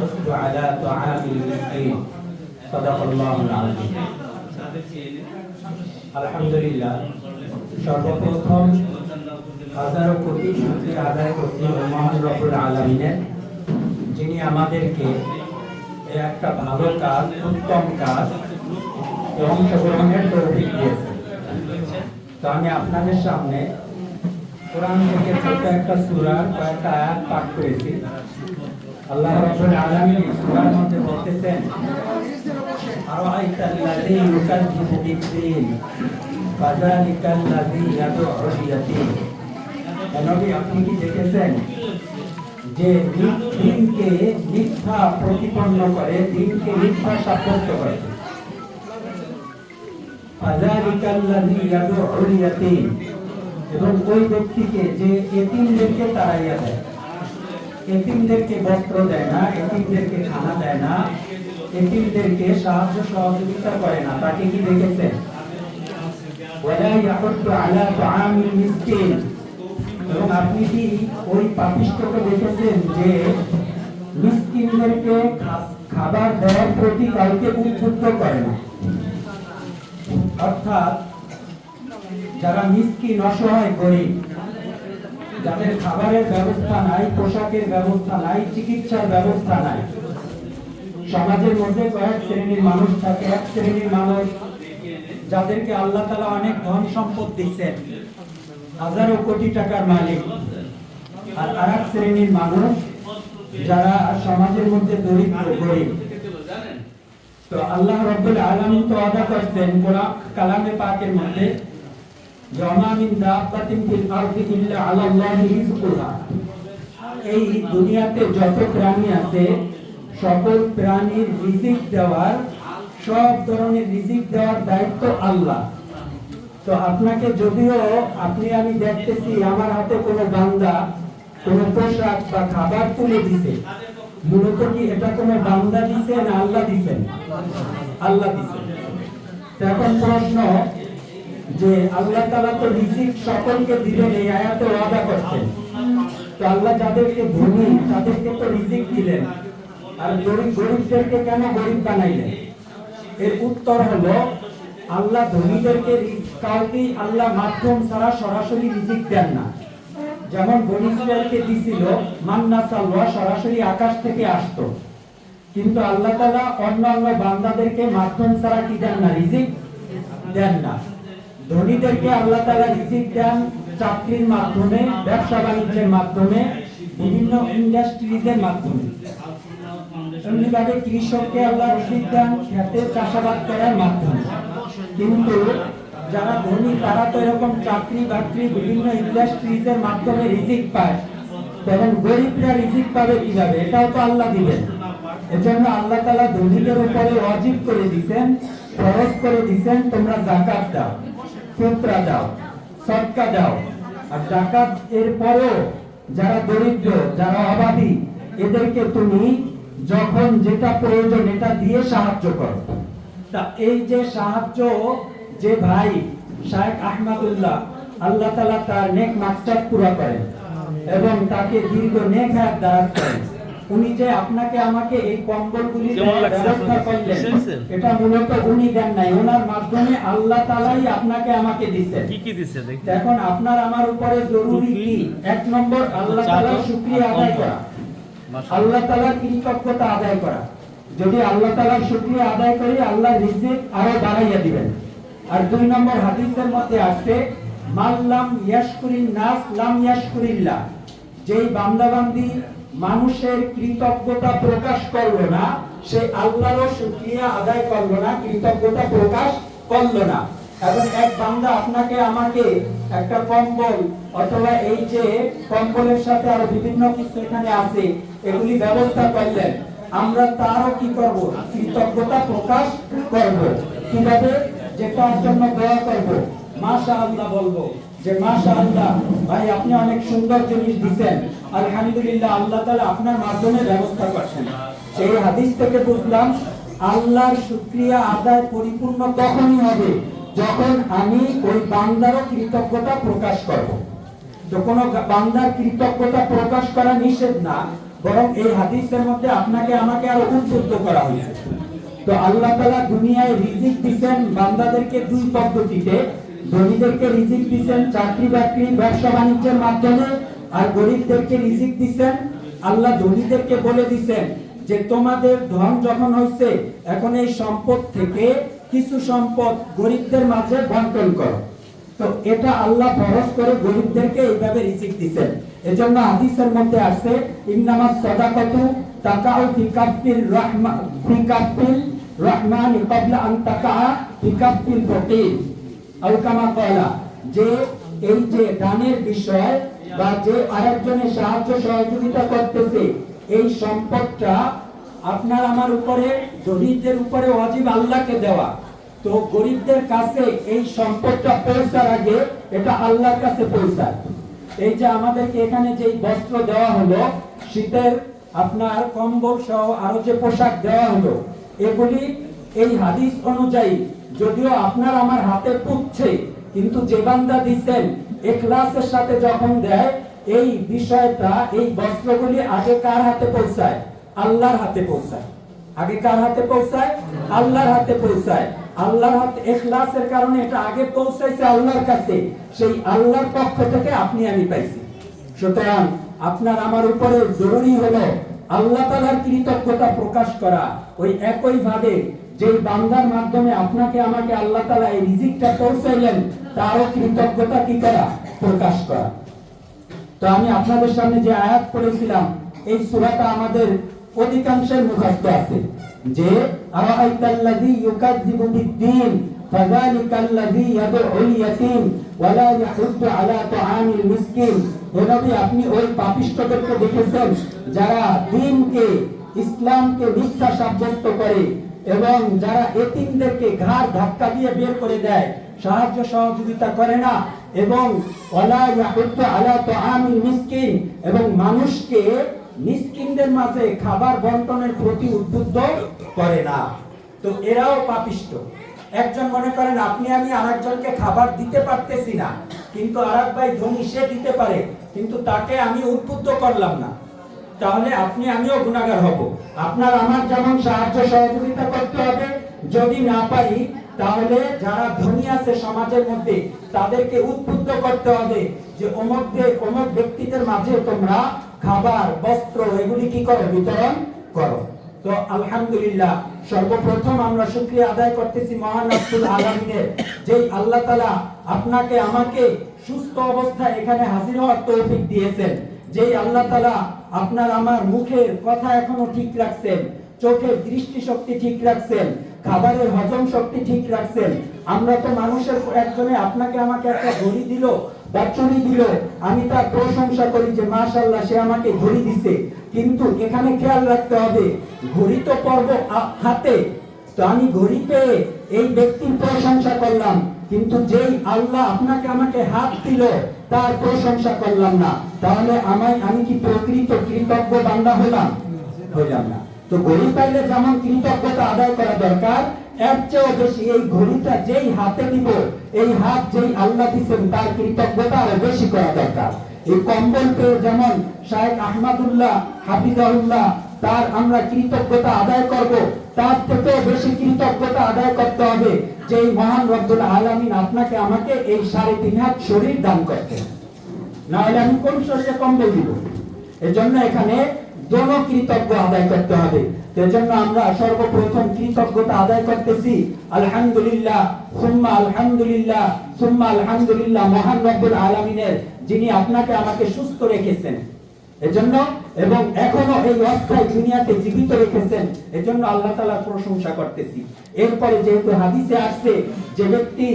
يحث على طعام المسكين صدق الله العظيم আলহামদুলিল্লাহ সর্বপ্রথম হাজারো কোটি শুকরিয়া আদায় করছি মহান রব্বুল আলমিনের যিনি আমাদেরকে এই একটা ভালো কাজ উত্তম কাজ এ অংশগ্রহণের তৌফিক দিয়েছেন তো আমি আপনাদের সামনে কোরআন থেকে ছোট একটা সূরার কয়েকটা আয়াত পাঠ করেছি আল্লাহ রাব্বুল আলামিন সূরার মধ্যে বলতেছেন আরাইতা আল্লাযী ইউকাযযিবু বিদ্দীন ইয়াদউল ইয়াতীম নবী, আপনি কি দেখেছেন যে দিনকে মিথ্যা প্রতিপন্ন করে, দিনকে মিথ্যা সাব্যস্ত করে? ফাযালিকা আল্লাযী ইয়াদউল ইয়াতীম এবং ওই ব্যক্তিকে যে এতিমদেরকে তাড়াইয়া দেয়। এতিমদেরকে বস্ত্র দেয় না, এতিমদেরকে খানা দেয় না, এতিমদেরকে সাহায্য সহযোগিতা করে না। তাকে কি দেখেছেন আপনি কি ওই দেখেছেন যে খাবার দেওয়ার প্রতি না? অর্থাৎ যারা মিসকিন, অসহায়, গরিব যাদের খাবারের ব্যবস্থা নাই, পোশাকের ব্যবস্থা নাই, চিকিৎসার ব্যবস্থা নাই। সমাজের মধ্যে কয়েক শ্রেণির মানুষ থাকে, এক শ্রেণির মানুষ যাদেরকে আল্লাহ তালা অনেক ধন সম্পদ দিচ্ছেন, হাজারো কোটি টাকার মালিক। আর আর এক শ্রেণির মানুষ যারা সমাজের মধ্যে দরিদ্র, গরিব। তো আল্লাহ রব্বুল আলামিন তো আদা করছেন কালামে পাকের মধ্যে এই দুনিয়াতে যত প্রাণী আছে, সকল প্রাণীর রিজিক দেওয়ার, সব ধরনের রিজিক দেওয়ার দায়িত্ব আল্লাহ। তো আপনাকে যদিও আপনি, আমি দেখতেছি, আমার হাতে কোনো বান্দা কোনো পোশাক বা খাবার তুলে দিছে। মূলত কি এটা কোনো বান্দা দিছে না আল্লাহ দিছেন? আল্লাহ দিছেন। এখন প্রশ্ন যে আল্লাহ তালা তো রিজিক সকলকে দিলেন এই আয়াতে ওয়াদা করছেন। তো আল্লাহ যাদেরকে ধনী তাদেরকে তো রিজিক দিলেন। আর গরিব, গরিবদেরকে কেন গরিব বানাইলেন? এর উত্তর হলো, আল্লাহ ধনীদেরকে কাউকেই আল্লাহ মাধ্যম ছাড়া সরাসরি রিজিক দেন না। যেমন বনি ইসরায়েলকে দিছিল মান্না সালওয়া সরাসরি আকাশ থেকে আসতো। কিন্তু আল্লাহ তাআলা অন্যান্য বান্দাদেরকে মাধ্যম ছাড়া কি দেন না? রিজিক দেন না। ধনীদেরকে আল্লাহ তাআলা রিজিক দেন চাকরির মাধ্যমে, ব্যবসা বাণিজ্যের মাধ্যমে, বিভিন্ন ইন্ডাস্ট্রিজের মাধ্যমে। এমনিভাবে কৃষককে আল্লাহ দেন চাষাবাদ করার মাধ্যমে। কিন্তু যারা ধনী, তারা তো এরকম চাকরি বাকরি বিভিন্ন ইন্ডাস্ট্রিজের মাধ্যমে রিজিক পায়। তখন গরিবরা রিজিক পাবে কীভাবে? এটাও তো আল্লাহ দিবেন। এজন্য আল্লাহ তাআলা ধনীদের উপরে ওয়াজিব করে দিচ্ছেন ফরজ করে দিচ্ছেন তোমরা যাকাত দাও। ফিতরা দাও সদকা দাও। আর যাকাত এর পরেও যারা দরিদ্র, যারা অভাবী এদেরকে তুমি যখন যেটা প্রয়োজন এটা দিয়ে সাহায্য করো। তা এই যে সাহায্য যে ভাই শায়েখ আহমদুল্লাহ, আল্লাহ তালা তার নেক মাকসাদ পুরা করেন এবং তাকে দীর্ঘ নেক হায়াত দারাজ করেন। উনি যে আপনাকে আমাকে এই কম্বলগুলি ব্যবস্থা করলেন এটা মূলত উনি দেন নাই। ওনার মাধ্যমে আল্লাহ তাআলাই আপনাকে আমাকে দিচ্ছেন কি কি দিছে এখন আপনার আমার উপরে জরুরি কি? এক নম্বর আল্লাহ তাআলার শুকরিয়া আদায় করা। আল্লাহ তাআলার কৃতজ্ঞতা আদায় করা। যদি আল্লাহ তাআলার শুকরিয়া আদায় করি আল্লাহ রিজিক আরও বাড়াইয়া দিবেন। আর দুই নম্বর হাদিসের মধ্যে আসছে মাল্লাম ইয়াশকুরিন নাস লাম ইয়াশকুরিল্লাহ। যেই বান্দাবান্দি মানুষের কৃতজ্ঞতা প্রকাশ করল না, সে আল্লাহরও শুকরিয়া আদায় করল না, কৃতজ্ঞতা প্রকাশ করল না। এখন এক বান্দা আপনাকে, আমাকে একটা কম্বল অথবা এই যে কম্বলের সাথে আরও বিভিন্ন কিছু এখানে আছে, এগুলি ব্যবস্থা করলেন। আমরা তারও কি করব? কৃতজ্ঞতা প্রকাশ করব। কীভাবে? যেটার জন্য দোয়া করব। মাশা আল্লাহ বলব যে মাশা আল্লাহ ভাই, আপনি অনেক সুন্দর জিনিস দিচ্ছেন আলহামদুলিল্লাহ, আল্লাহ তাআলা আপনার মাধ্যমে ব্যবস্থা করছেন। সেই হাদিস থেকে বুঝলাম, আল্লাহর শুকরিয়া আদায় পরিপূর্ণ তখনই হবে যখন আমি ওই বান্দারও কৃতজ্ঞতা প্রকাশ করব। তো বান্দার কৃতজ্ঞতা প্রকাশ করা নিষেধ না, বরং এই হাদিসের মধ্যে আপনাকে, আমাকে আরও উদ্বুদ্ধ করা হয়েছে। তো আল্লাহ তাআলা দুনিয়ায় রিজিক দিবেন বান্দাদেরকে দুই পদ্ধতিতে। ধনীদেরকে রিজিক দিবেন চাকরি বাকরি ব্যবসা বাণিজ্যের মাধ্যমে আর গরিবদেরকে রিজিক দিবেন আল্লাহ ধনীদেরকে বলে দিবেন যে তোমাদের ধন যখন হয়েছে এখন এই সম্পদ থেকে কিছু সম্পদ গরিবদের মাঝে বন্টন করো। তো এটা আল্লাহ ফরজ করে গরিবদেরকে এইভাবে রিজিক দিবেন এজন্য হাদিসের মধ্যে আছে ইন্নামাস সাদাকাতু তাকাউ ফি কাফিল রাহমা, ফি কাফিল রহমান ক্বাবলা আন তাকা ফি কাফিল ফকির। আও কামা যে এই যে দানের বিষয় বা যে আরেকজনের সাহায্য সহযোগিতা করতেছে, এই সম্পদটা আপনার আমার উপরে গরিবদের উপরে ওয়াজিব আল্লাহকে দেওয়া। তো গরিবদের কাছে এই সম্পদটা পৌঁছার আগে এটা আল্লাহর কাছে পৌঁছায়। এই যে আমাদেরকে এখানে যে বস্ত্র দেওয়া হলো, শীতের আপনার কম্বল সহ আরও যে পোশাক দেওয়া হলো, এগুলি এই হাদিস অনুযায়ী, যদিও আপনার আমার হাতে পুচ্ছে কিন্তু যে বান্দা দিচ্ছেন এখলাসের সাথে যখন দেয়, এই বিষয়টা, এই বস্ত্রগুলি আগে কার হাতে পৌঁছায়? আল্লাহর হাতে পৌঁছায়। আগে কার হাতে পৌঁছায়? আল্লাহর হাতে পৌঁছায়। আল্লাহর হাতে এখলাসের কারণে এটা আগে পৌঁছাইছে আল্লাহর কাছে। সেই আল্লাহর পক্ষ থেকে আপনি আমি পাইছি। সুতরাং আপনার আমার উপরে জরুরি হলো আল্লাহ তালার কৃতজ্ঞতা প্রকাশ করা। ওই একই ভাবে যে বান্দার মাধ্যমে আপনাকে আমাকে আল্লাহ তালা এই রিজিকটা পৌঁছাইলেন তারও কৃতজ্ঞতা কি করা প্রকাশ করা। তো আমি আপনাদের সামনে যে আয়াত পড়েছিলাম, এই সূরাটা আমাদের অধিকাংশের মুখস্থ আছে। যে ইউকাযযিবু বিদ্দীন ইয়াতীম ওয়া লা ইয়াহুদ্দু আলা তুআমিল মিসকিন। আপনি ওই দেখেছেন যারা দ্বীনকে ইসলামকে মিথ্যা সাব্যস্ত করে এবং যারা এতিমদেরকে ঘাড় ধাক্কা দিয়ে বের করে দেয়। সাহায্য সহযোগিতা করে না এবং মিসকিন এবং মানুষকে মিসকিনদের মাঝে খাবার বন্টনের প্রতি উদ্বুদ্ধ করে না। তো এরাও পাপিষ্ট। একজন মনে করেন, আপনি আমি আরেকজনকে খাবার দিতে পারতেছি না, কিন্তু আরেক ভাই ধনী, সে দিতে পারে, কিন্তু তাকে আমি উদ্বুদ্ধ করলাম না। তাহলে আপনি, আমিও গুণাগার হব। আপনার, আমার যেমন সাহায্য সহযোগিতা করতে হবে, যদি না পারি তাহলে যারা ধনী আছে সমাজের মধ্যে, তাদেরকে উদ্বুদ্ধ করতে হবে যে অমুক অমুক ব্যক্তিদের মাঝে তোমরা খাবার, বস্ত্র এগুলি কি করো? বিতরণ করো। তো আলহামদুলিল্লাহ, সর্বপ্রথম আমরা শুকরিয়া আদায় করতেছি মহান আব্দুল আলমিনের, যেই আল্লাহ তালা আপনাকে, আমাকে সুস্থ অবস্থায় এখানে হাজির হওয়ার তৌফিক দিয়েছেন। যেই আল্লাহ তালা আপনার আমার মুখের কথা এখনও ঠিক রাখছেন, চোখের দৃষ্টিশক্তি ঠিক রাখছেন খাবারের হজম শক্তি ঠিক রাখছেন। আমরা তো মানুষের একজনে আপনাকে আমাকে একটা ঘড়ি দিল বা দিল। আমি তার প্রশংসা করি যে মাশাল্লাহ সে আমাকে ঘড়ি দিছে। কিন্তু এখানে খেয়াল রাখতে হবে, ঘড়ি তো পর্ব হাতে। তো আমি ঘড়ি পেয়ে এই ব্যক্তির প্রশংসা করলাম। কিন্তু যেই আল্লাহ আপনাকে আমাকে হাত দিল, তার প্রশংসা করলাম না। তাহলে আমায় আমি কি প্রকৃত কৃতজ্ঞ বান্দা হলাম? হইলাম না। তো ঘড়ি পাইলে যেমন কৃতজ্ঞতা আদায় করা দরকার, এর চেয়েও বেশি এই ঘড়িটা যেই হাতে দিব এই হাত যেই আল্লাহ দিচ্ছেন তার কৃতজ্ঞতা আরও বেশি করা দরকার। এই কম্বল পেয়ে যেমন আহমদুল্লাহ হাফিজাউল্লাহ তার আমরা কৃতজ্ঞতা আদায় করব, তার থেকেও বেশি কৃতজ্ঞতা আদায় করতে হবে যে এই মহান রব্দুল আলামিন আপনাকে আমাকে এই সাড়ে তিন হাত শরীর দান করতেন না হলে আমি কোন শরীরে কম্বল দিব? এজন্য এখানে দোনো কৃতজ্ঞ আদায় করতে হবে। সেজন্য আমরা সর্বপ্রথম কৃতজ্ঞতা আদায় করতেছি, আলহামদুলিল্লাহ, সুম্মা আলহামদুলিল্লাহ সুম্মা আলহামদুলিল্লাহ মহান রব্বুল আলামিনের, যিনি আপনাকে আমাকে সুস্থ রেখেছেন। এজন্য এবং এখনও এই অস্থায়ী দুনিয়াতে জীবিত রেখেছেন, এজন্য আল্লাহ তাআলার প্রশংসা করতেছি। এরপরে যেহেতু হাদিসে আসছে যে ব্যক্তি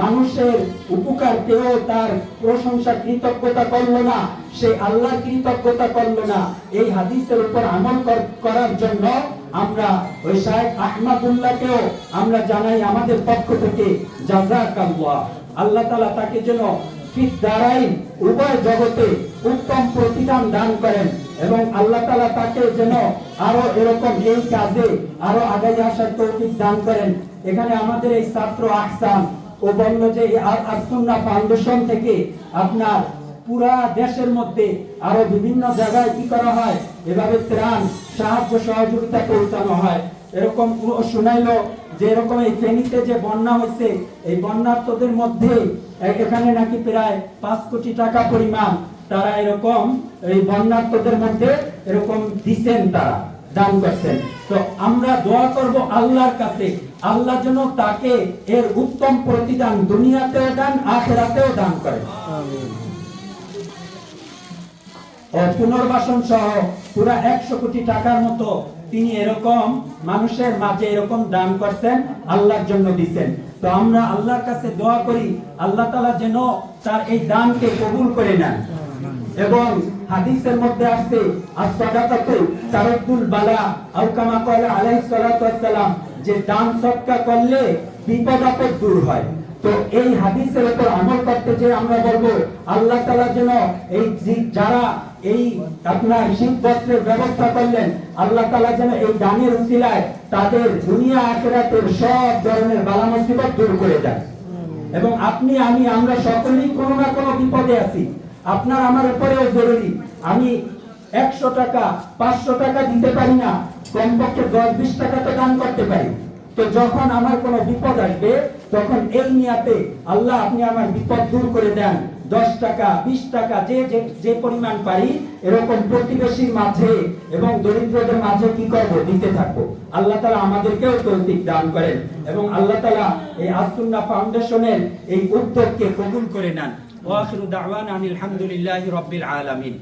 মানুষের উপকার কেউ তার প্রশংসা কৃতজ্ঞতা করল না, সে আল্লাহর কৃতজ্ঞতা করল না, এই হাদিসের উপর আমল করার জন্য আমরা ওই শাহেখ আহমদুল্লাহকেও আমরা জানাই আমাদের পক্ষ থেকে, জাযাকাল্লাহ। আল্লাহ তাআলা তাকে যেন ফিদ দাঁড়াই উভয় জগতে উত্তম প্রতিদান দান করেন এবং আল্লাহ তালা তাকে যেন আরও এরকম এই কাজে আরও আগাই আসার তৌফিক দান করেন। এখানে আমাদের এই ছাত্র আহসান ও বলল যে আসুন্না ফাউন্ডেশন থেকে আপনার পুরা দেশের মধ্যে আরও বিভিন্ন জায়গায় কি করা হয়, এভাবে ত্রাণ, সাহায্য, সহযোগিতা পৌঁছানো হয়। এরকম শুনাইলো যে এরকম এই ফেনীতে যে বন্যা হয়েছে, এই বন্যার্থদের মধ্যে এখানে নাকি প্রায় পাঁচ কোটি টাকা পরিমাণ তারা এরকম এই বন্যার্থদের মধ্যে এরকম দিছেন তারা, দান করছেন। তো আমরা দোয়া করব আল্লাহর কাছে। আল্লাহ যেন তাকে এর উত্তম প্রতিদান দুনিয়াতেও দান, আখেরাতেও দান করে। পুনর্বাসন সহ পুরা একশো কোটি টাকার মতো তিনি এরকম মানুষের মাঝে এরকম দান করছেন, আল্লাহর জন্য দিছেন। তো আমরা আল্লাহর কাছে দোয়া করি, আল্লাহ তালা যেন তার এই দানকে কবুল করে নেন। এবং হাদিসের মধ্যে আসছে as-সাদাকাতু তারাদ্দুল বালা, আও কামা ক্বালা আলাইহিস সালাতু যে দান সদকা করলে বিপদ আপদ দূর হয়। তো এই হাদিসের উপর আমল করতে যে আমরা বলব, আল্লাহ তাআলা যেন এই যারা এই আপনার শীত বস্ত্রের ব্যবস্থা করলেন, আল্লাহ তাআলা যেন এই দানের উসিলায় তাদের দুনিয়া আখিরাতের সব ধরনের বালা মুসিবত দূর করে দেন। এবং আপনি, আমি, আমরা সকলেই কোনো না কোনো বিপদে আছি। আপনার আমার উপরেও জরুরি। আমি একশো টাকা, পাঁচশো টাকা দিতে পারি না, কমপক্ষে দশ, বিশ টাকা তো দান করতে পারি। তো যখন আমার কোনো বিপদ আসবে তখন এই নিয়াতে আল্লাহ আপনি আমার বিপদ দূর করে দেন। দশ টাকা, বিশ টাকা, যে যে পরিমাণ পারি, এরকম প্রতিবেশীর মাঝে এবং দরিদ্রদের মাঝে কি করব? দিতে থাকব। আল্লাহ তালা আমাদেরকেও তৌফিক দান করেন এবং আল্লাহ তালা এই আসুন্না ফাউন্ডেশনের এই উদ্যোগকে কবুল করে নেন। ওয়াখিরু দাওয়ানা আনিল হামদুলিল্লাহি রাব্বিল আলামিন।